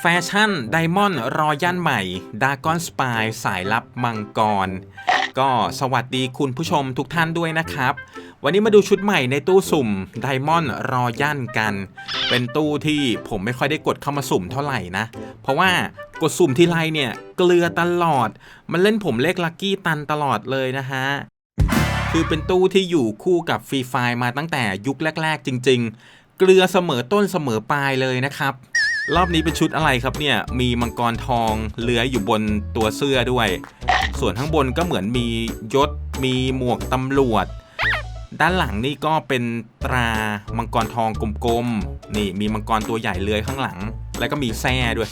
แฟชั่นไดมอนด์รอย่านใหม่ดากอนสปายสายลับมังกร ก็สวัสดีคุณผู้ชมทุกท่านด้วยนะครับ วันนี้มาดูชุดใหม่ในตู้สุ่มไดมอนด์รอย่านกัน เป็นตู้ที่ผมไม่ค่อยได้กดเข้ามาสุ่มเท่าไหร่นะ เพราะว่ากดสุ่มทีไรเนี่ย เกลือตลอด มันเล่นผมเลขลัคกี้ตันตลอดเลยนะฮะคือเป็นตู้ที่อยู่คู่กับฟรีไฟมาตั้งแต่ยุคแรก ๆ จริง ๆ เกลือเสมอต้นเสมอปลายเลยนะครับ รอบนี้เป็นชุดอะไรครับเนี่ย มีมังกรทองเลื้อยอยู่บนตัวเสื้อด้วย ส่วนข้างบนก็เหมือนมียศ มีหมวกตำรวจ ด้านหลังนี่ก็เป็นตรามังกรทองกลมๆ นี่มีมังกรตัวใหญ่เลื้อยข้างหลัง แล้วก็มีแส้ด้วย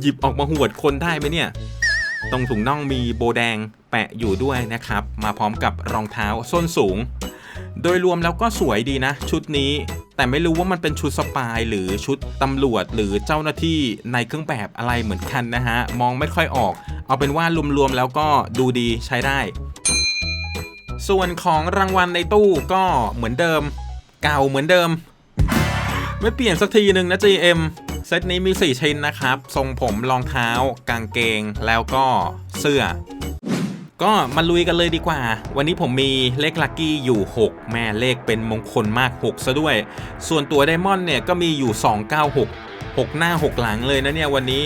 หยิบออกมาหวดคนได้ไหมเนี่ย ตรงถุงน่องมีโบแดงแปะอยู่ด้วยนะครับ มาพร้อมกับรองเท้าส้นสูง โดยรวมแล้วก็สวยดีนะ ชุดนี้ แต่ไม่รู้ว่ามันเป็นชุดสปายหรือชุดตำรวจหรือเจ้าหน้าที่ในเครื่องแบบอะไรเหมือนกันนะฮะ มองไม่ค่อยออก เอาเป็นว่ารวมๆแล้วก็ดูดีใช้ได้ ส่วนของรางวัลในตู้ก็เหมือนเดิม เก่าเหมือนเดิม ไม่เปลี่ยนสักทีหนึ่งนะ GM เซตนี้มี 4 ชิ้นนะครับ ทรงผมรองเท้า กางเกง แล้วก็เสื้อ ก็มาลุยกันเลยดีกว่า วันนี้ผมมีเลขลัคกี้อยู่ 6 แม่เลขเป็นมงคลมาก 6 ซะด้วย ส่วนตัวไดมอนด์เนี่ยก็มีอยู่ 296 6 หน้า 6 หลังเลยนะเนี่ยวันนี้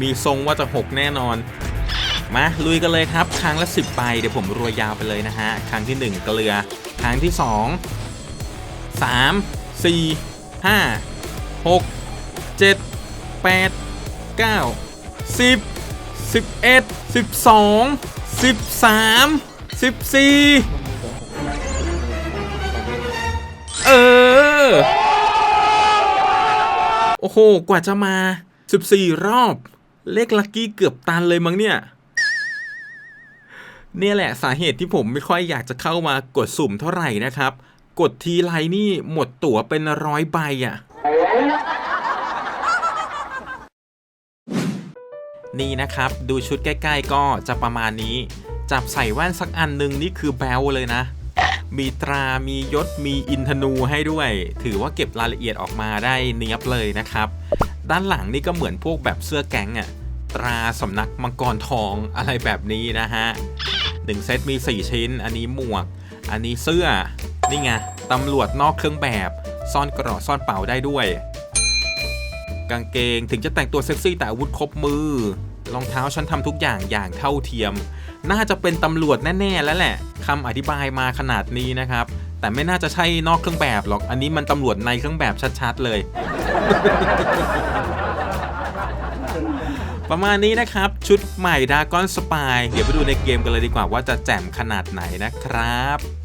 มีทรงว่าจะ 6 แน่นอน มาลุยกันเลยครับ ครั้งละ 10ใบเดี๋ยวผมรวยยาวไปเลยนะฮะ ครั้งที่ 1 เกลือ ครั้งที่ 2 3 4 5 6 7 8 9 10 11 12 13 14เออ โอ้โห กว่าจะมา 14 รอบ เลขลัคกี้เกือบตันเลยมั้งเนี่ย เนี่ยแหละสาเหตุที่ผมไม่ค่อยอยากจะเข้ามากดสุ่มเท่าไหร่นะครับ กดทีไรนี่หมดตั๋วเป็นร้อยใบอะ่ะ นี่นะครับ ดูชุดใกล้ ๆ ก็จะประมาณนี้ จับใส่แว่นสักอันหนึงนี่คือแบลเลยนะ มีตรา มียศ มีอินทนูให้ด้วย ถือว่าเก็บรายละเอียดออกมาได้เนียบเลยนะครับ ด้านหลังนี่ก็เหมือนพวกแบบเสื้อแก๊งอะตราสำนักมังกรทองอะไรแบบนี้นะฮะหนึ่งเซตมี 4 ชิ้น อันนี้หมวก อันนี้เสื้อ นี่ไงตำรวจนอกเครื่องแบบ ซ่อนกระเป๋าซ่อนเป๋าได้ด้วย กางเกง ถึงจะแต่งตัวเซ็กซี่แต่อาวุธครบมือ รองเท้าฉันทำทุกอย่างอย่างเท่าเทียม น่าจะเป็นตำรวจแน่ๆแล้วแหละคำอธิบายมาขนาดนี้นะครับ แต่ไม่น่าจะใช่นอกเครื่องแบบหรอกอันนี้มันตำรวจในเครื่องแบบชัดๆเลย ประมาณนี้นะครับ ชุดใหม่ดากอนสปายเดี๋ยวไปดูในเกมกันเลยดีกว่าว่าจะแจ่มขนาดไหนนะครับ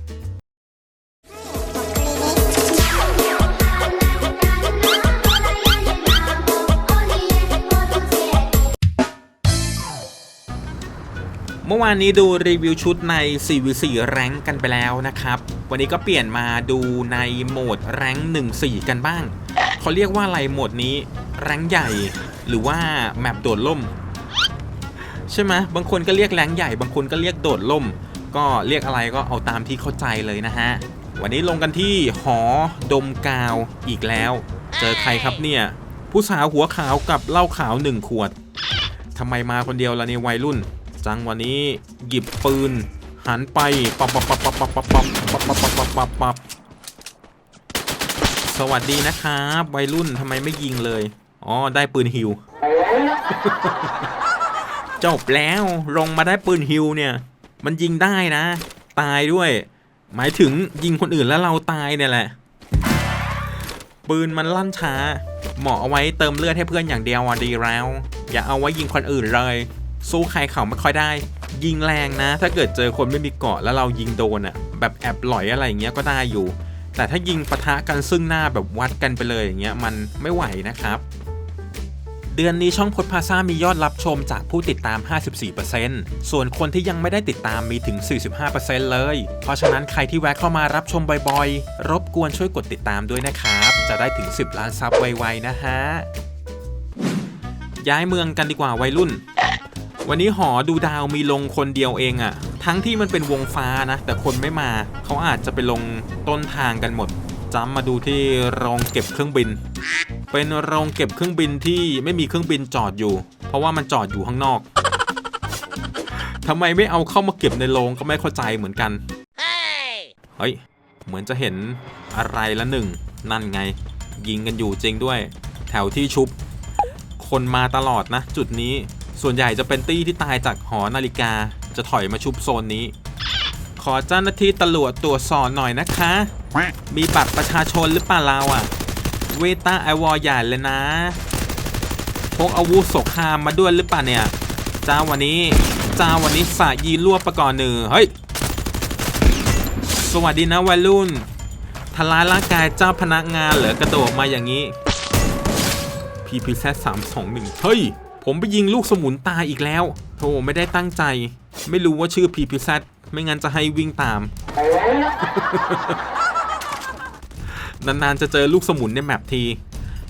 เมื่อวานนี้ดูรีวิวชุดใน 4v4 แรงกันไปแล้วนะครับ วันนี้ก็เปลี่ยนมาดูในโหมดแรง1-4 กันบ้าง เขาเรียกว่าอะไรโหมดนี้แรงใหญ่ หรือว่าแมปโดดล่ม ใช่ไหมบางคนก็เรียกแรงใหญ่ บางคนก็เรียกโดดล่ม ก็เรียกอะไรก็เอาตามที่เข้าใจเลยนะฮะ วันนี้ลงกันที่หอดมกาวอีกแล้ว เจอใครครับเนี่ย ผู้สาวหัวขาวกับเหล้าขาวหนึ่งขวดทำไมมาคนเดียวล่ะในวัยรุ่น จังวันนี้หยิบปืนหันไปปับปับปับปับปับปับปับปับปับปับปับปับปับสวัสดีนะครับวัยรุ่นทำไมไม่ยิงเลย อ๋อ ได้ปืนฮิว จบแล้วลงมาได้ปืนฮิวเนี่ย มันยิงได้นะ ตายด้วย หมายถึงยิงคนอื่นแล้วเราตายเนี่ยแหละ ปืนมันลั่นช้า เหมาะเอาไว้เติมเลือดให้เพื่อนอย่างเดียวอะดีแล้ว อย่าเอาไว้ยิงคนอื่นเลย สู้ใครเขาไม่ค่อยได้ ยิงแรงนะ ถ้าเกิดเจอคนไม่มีเกาะแล้วเรายิงโดนอะแบบแอบหลอยอะไรอย่างเงี้ยก็ได้อยู่ แต่ถ้ายิงปะทะกันซึ่งหน้าแบบวัดกันไปเลยอย่างเงี้ยมันไม่ไหวนะครับ เดือนนี้ช่องพดพาซ่ามียอดรับชมจากผู้ติดตาม 54%ส่วนคนที่ยังไม่ได้ติดตามมีถึง 45%เลย เพราะฉะนั้นใครที่แวะเข้ามารับชมบ่อยๆ รบกวนช่วยกดติดตามด้วยนะครับ จะได้ถึง 10 ล้านซับไวๆนะฮะย้ายเมืองกันดีกว่าวัยรุ่น วันนี้หอดูดาวมีลงคนเดียวเองอะทั้งที่มันเป็นวงฟ้านะ แต่คนไม่มาเขาอาจจะไปลงต้นทางกันหมดจำมาดูที่โรงเก็บเครื่องบิน เป็นโรงเก็บเครื่องบินที่ไม่มีเครื่องบินจอดอยู่ เพราะว่ามันจอดอยู่ข้างนอกทำไมไม่เอาเข้ามาเก็บในโรงก็ไม่เข้าใจเหมือนกันเฮ้ยเหมือนจะเห็นอะไรละหนึ่ง นั่นไง ยิงกันอยู่จริงด้วย แถวที่ชุบ คนมาตลอดนะ จุดนี้ ส่วนใหญ่จะเป็นตี้ที่ตายจากหอนาฬิกาจะถอยมาชุบโซนนี้ ขอเจ้าหน้าที่ตำรวจตรวจสอบหน่อยนะคะ มีบัตรประชาชนหรือเปล่าเราอะเวต้าไอวอลใหญ่เลยนะพกอาวุธสงครามมาด้วยหรือเปล่าเนี่ยเจ้าวันนี้เจ้าวันนี้สายีรั่วประกอบหนึ่งเฮ้ยสวัสดีนะวัยรุ่นทลายร่างกายเจ้าพนักงานเหรอกระโดดมาอย่างนี้ PPZ 3 2 1เฮ้ย ผมไปยิงลูกสมุนตายอีกแล้ว โธ่ไม่ได้ตั้งใจ ไม่รู้ว่าชื่อ PPZ ไม่งั้นจะให้วิ่งตาม นานๆจะเจอลูกสมุนในแมปที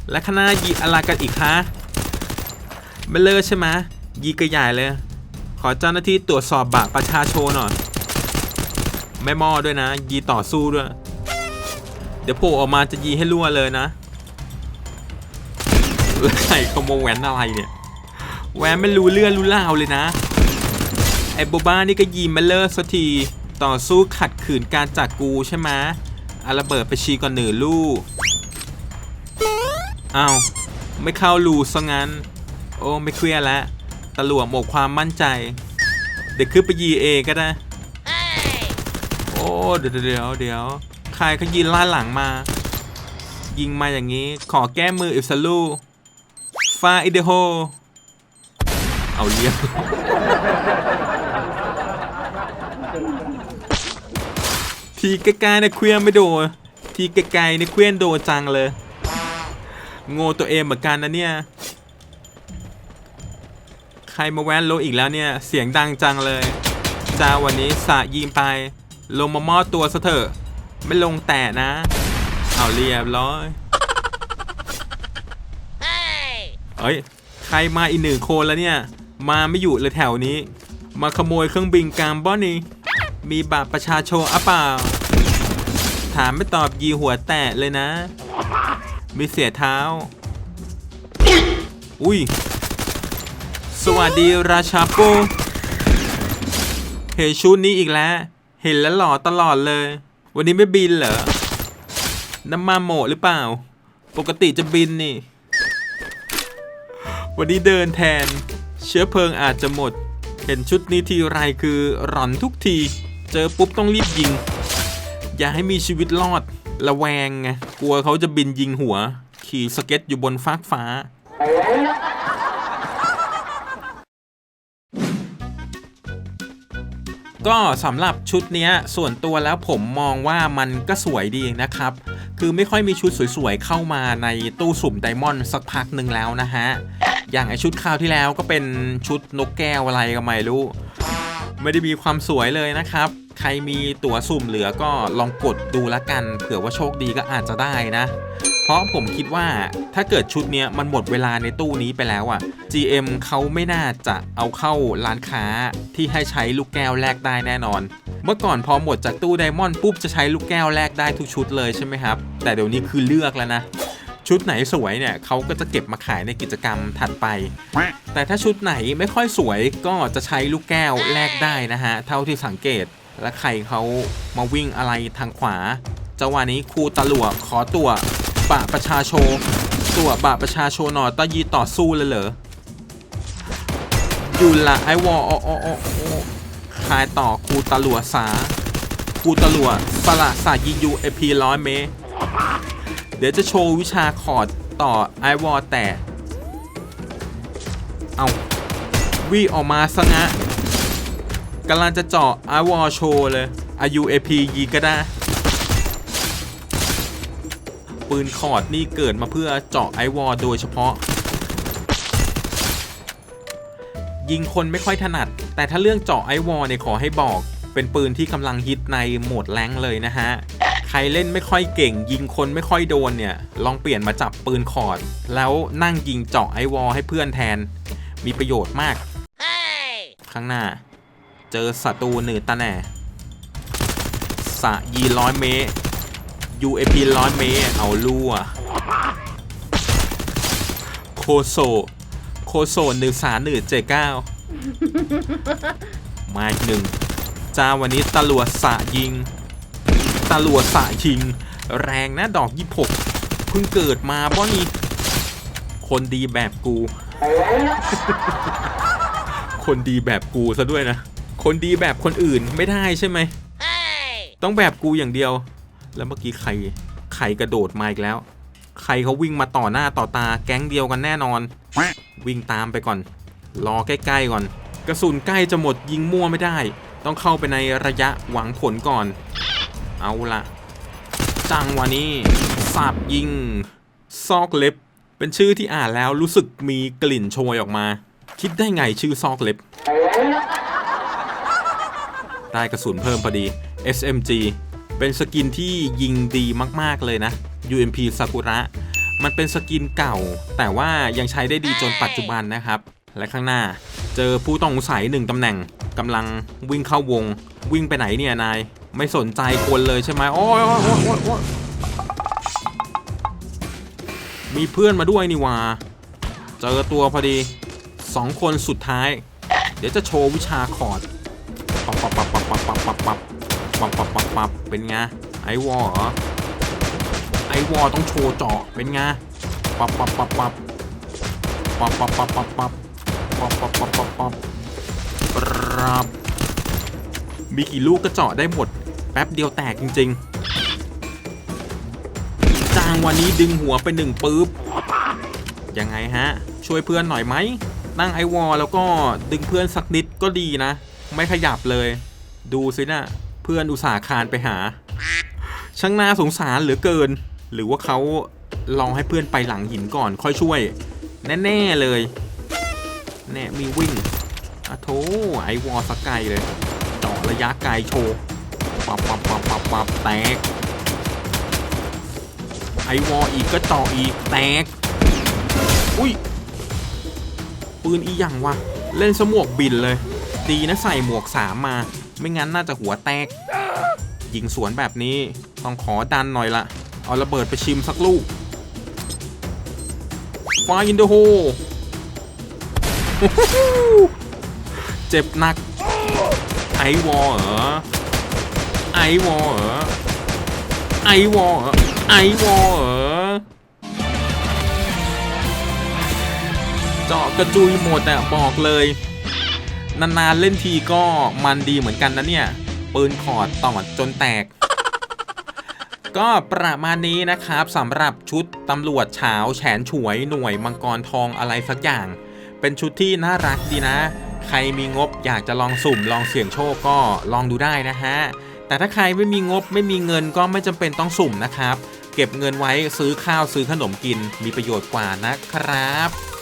และคณะยีอะไรกันอีกคะไม่เลิกใช่ไหมยีกระใหญ่เลย ขอเจ้าหน้าที่ตรวจสอบบัตรประชาชนหน่อยไม่มอด้วยนะ ยีต่อสู้ด้วย เดี๋ยวโผล่ออกมาจะยีให้รั่วเลยนะแล้วใครขโมยแหวนอะไรเนี่ย แหวนไม่รู้เรื่องรู้เล่าวเลยนะ ไอ้โบบ้านี่ก็ยีมาเลิศสักที ต่อสู้ขัดขืนการจากกูใช่ไหมอาระเบิดไปชีก่อนหนึ่งลูกอ้าว ไม่เข้ารูซะงั้น โอ้ไม่เครียดแล้วตำรวจหมดความมั่นใจ เดี๋ยวขึ้นไปยีเอก็ได้โอ้เดี๋ยวเดี๋ยวเดี๋ยวใครเขายิงล่าหลังมา ยิงมาอย่างนี้ ขอแก้มืออิสลูฟาอิเดโฮ เอาเลี้ยงทีไกลๆเนี่ยเคลียร์ไม่โดนทีไกลๆเนี่ยเคลียร์โดนจังเลย โง่ตัวเองเหมือนกันนะเนี่ย ใครมาแว้นโลอีกแล้วเนี่ย เสียงดังจังเลย จ้าวันนี้สะยิงไป ลงมามอดตัวซะเถอะ ไม่ลงแตะนะ เอาเรียบร้อยเอ้ย ใครมาอีกหนึ่งคนแล้วเนี่ย มาไม่อยู่เลยแถวนี้ มาขโมยเครื่องบินกามบ้อนี่มีบัตรประชาชนอะเปล่า ถามไม่ตอบยีหัวแตะเลยนะ มีเสียเท้า อุ้ย สวัสดีราชาโปเห็นชุดนี้อีกแล้ว เห็นแล้วหล่อตลอดเลย วันนี้ไม่บินเหรอ น้ำมันโหมดหรือเปล่า ปกติจะบินนี่ วันนี้เดินแทน เชื้อเพลิงอาจจะหมด เห็นชุดนี้ทีไรคือร่อนทุกที เจอปุ๊บต้องรีบยิง อย่าให้มีชีวิตรอด ระแวงไงกลัวเขาจะบินยิงหัว ขี่สเก็ตอยู่บนฟากฟ้า ก็สำหรับชุดนี้ส่วนตัวแล้วผมมองว่ามันก็สวยดีนะครับ คือไม่ค่อยมีชุดสวยๆเข้ามาในตู้สุ่มไดมอนด์สักพักหนึ่งแล้วนะฮะ อย่างไอชุดคราวที่แล้วก็เป็นชุดนกแก้วอะไรก็ไม่รู้ ไม่ได้มีความสวยเลยนะครับ ใครมีตั๋วสุ่มเหลือก็ลองกดดูละกัน เผื่อว่าโชคดีก็อาจจะได้นะ เพราะผมคิดว่าถ้าเกิดชุดเนี้ยมันหมดเวลาในตู้นี้ไปแล้วอะ่ะ GM เขาไม่น่าจะเอาเข้าร้านค้าที่ให้ใช้ลูกแก้วแลกได้แน่นอน เมื่อก่อนพอหมดจากตู้ไดมอนด์ปุ๊บจะใช้ลูกแก้วแลกได้ทุกชุดเลยใช่ไหมครับ แต่เดี๋ยวนี้คือเลือกแล้วนะ ชุดไหนสวยเนี่ยเขาก็จะเก็บมาขายในกิจกรรมถัดไป แต่ถ้าชุดไหนไม่ค่อยสวยก็จะใช้ลูกแก้วแลกได้นะฮะ เท่าที่สังเกต และใครเขามาวิ่งอะไรทางขวาจังหวะนี้ครูตะหลวขอตัวบะประชาโชนตัวบะประชาโชนหนอต้อยีต่อสู้เลยเหรออยู่ละไอวอโอโอโอโอคายต่อครูตะหลวสาครูตะหลวสละสายิงยูเอพีร้อยเมตร เดี๋ยวจะโชว์วิชาคอร์ดต่อไอวอแต่ เอาวีออกมาซะงะกำลังจะเจาะไอวอโชว์เลยอายุเอพียีก็ได้ ปืนคอร์ดนี่เกิดมาเพื่อเจาะไอวอโดยเฉพาะ ยิงคนไม่ค่อยถนัด แต่ถ้าเรื่องเจาะไอวอเนี่ยขอให้บอก เป็นปืนที่กำลังฮิตในโหมดแรงเลยนะฮะ รเล่นไม่ค่อยเก่ง ยิงคนไม่ค่อยโดนเนี่ย ลองเปลี่ยนมาจับปืนคอร์ด แล้วนั่งยิงเจาะไอวอให้เพื่อนแทน มีประโยชน์มาก ข้างหน้า เจอศัตรูหนึ่งตาแหน่สะยีร้อยเมตร UAP ร้อยเมตร เอาลั่วโซ โคโซหนึ่งสาหนึ่งเจ็ดเก้ามาอีกหนึ่งจ้าวันนี้ตะลวดสะยิงตะ ลวดสะยิง แรงนะดอกยี่หกเพิ่งเกิดมาบ่นี่คนดีแบบกู คนดีแบบกูซะด้วยนะ คนดีแบบคนอื่นไม่ได้ใช่ไหม ต้องแบบกูอย่างเดียว แล้วเมื่อกี้ใครใครกระโดดมาอีกแล้ว ใครเขาวิ่งมาต่อหน้าต่อตาแก๊งเดียวกันแน่นอน วิ่งตามไปก่อน รอใกล้ๆก่อน กระสุนใกล้จะหมดยิงมั่วไม่ได้ ต้องเข้าไปในระยะหวังผลก่อน เอาละจังวะนี้สับยิง ซอกเล็บ เป็นชื่อที่อ่านแล้วรู้สึกมีกลิ่นโชยออกมา คิดได้ไงชื่อซอกเล็บ ได้กระสุนเพิ่มพอดี SMG เป็นสกินที่ยิงดีมากๆเลยนะ UMP Sakura มันเป็นสกินเก่า แต่ว่ายังใช้ได้ดีจนปัจจุบันนะครับ และข้างหน้าเจอผู้ต้องสงสัยหนึ่งตำแหน่งกำลังวิ่งเข้าวง วิ่งไปไหนเนี่ยนาย ไม่สนใจคนเลยใช่ไหมโอ้ยโอ้ยโอ้ยโอ้ยมีเพื่อนมาด้วยนี่ว่าเจอตัวพอดีสองคนสุดท้าย เดี๋ยวจะโชว์วิชาคอร์ดปับปับปับปับปับปับปับปับปับปับปับปับเป็นไงไอวอลเหรอไอวอลต้องโชว์เจาะเป็นไงปับปับปับปับปับปับปับปับปับปับปับปับปับปับมีกี่ลูกก็เจาะได้หมด แป๊บเดียวแตกจริง ๆ จางวันนี้ดึงหัวไปหนึ่งปื๊บ ยังไงฮะ ช่วยเพื่อนหน่อยไหม นั่งไอวอลแล้วก็ดึงเพื่อนสักนิดก็ดีนะ ไม่ขยับเลย ดูสินะเพื่อนอุตส่าห์คานไปหา ช่างน่าสงสารเหลือเกิน หรือว่าเขาลองให้เพื่อนไปหลังหินก่อนค่อยช่วย แน่ ๆ เลย แน่มีวิ่งอะโถไอวอลสกไกเลยเจาะระยะไกลโชว์ ปับปับปับปับปับแตก ไอวออีกก็เจาะอีกแตก อุ้ย ปืนอีหยังวะ เล่นสมวกบินเลย ดีนะใส่หมวกสามมา ไม่งั้นน่าจะหัวแตก ยิงสวนแบบนี้ ต้องขอดันหน่อยละ เอาระเบิดไปชิมสักลูกฟาอินเดโฮเจ็บหนักไอวอเหรอไอ วอลเหรอไอวอลเหรอไอวอลเหรอเจาะกระจุยหมดอะบอกเลย นานๆเล่นทีก็มันดีเหมือนกันนะเนี่ย ปืนขอดตอดจนแตก ก็ประมาณนี้นะครับสำหรับชุดตำรวจเฉาแฉนฉวยหน่วยมังกรทองอะไรสักอย่าง เป็นชุดที่น่ารักดีนะ ใครมีงบอยากจะลองสุ่มลองเสี่ยงโชคก็ลองดูได้นะฮะ แต่ถ้าใครไม่มีงบไม่มีเงินก็ไม่จำเป็นต้องสุ่มนะครับ เก็บเงินไว้ซื้อข้าวซื้อขนมกินมีประโยชน์กว่านะครับ